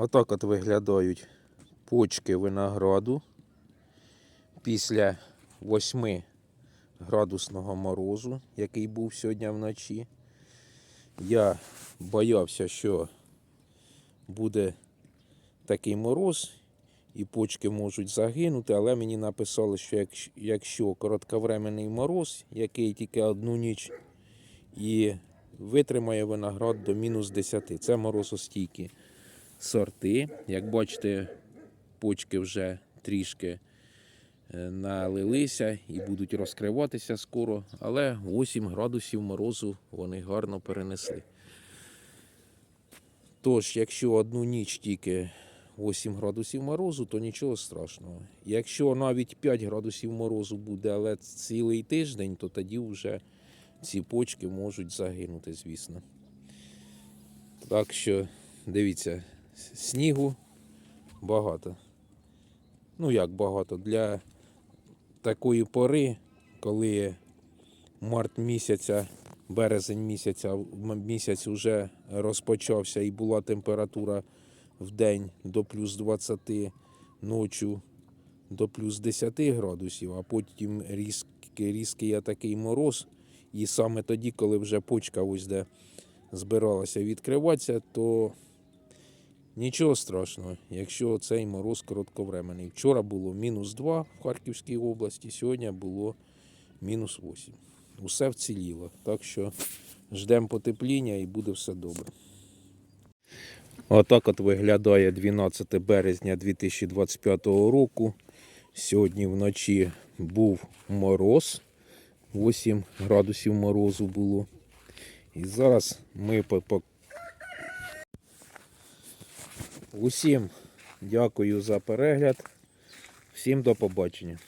Отак от виглядають почки винограду після 8 градусного морозу, який був сьогодні вночі. Я боявся, що буде такий мороз і почки можуть загинути, але мені написали, що якщо, коротковременний мороз, який тільки одну ніч і витримає виноград до мінус 10. Це морозостійкі сорти. Як бачите, почки вже трішки е, налилися і будуть розкриватися скоро, але 8 градусів морозу вони гарно перенесли. Тож, якщо одну ніч тільки 8 градусів морозу, то нічого страшного. Якщо навіть 5 градусів морозу буде, але цілий тиждень, то тоді вже ці почки можуть загинути, звісно. Так що, дивіться, снігу багато. Ну як багато? Для такої пори, коли март місяця, березень місяця, місяць вже розпочався і була температура в день до плюс 20, ночі до плюс 10 градусів, а потім різкий, різкий такий мороз. І саме тоді, коли вже почка ось де збиралася відкриватися, то нічого страшного, якщо цей мороз коротковременний. Вчора було мінус 2 в Харківській області, сьогодні було мінус 8. Усе вціліло. Так що ждемо потепління і буде все добре. Отак от виглядає 12 березня 2025 року. Сьогодні вночі був мороз. 8 градусів морозу було. І зараз ми по. Усім дякую за перегляд. Всім до побачення.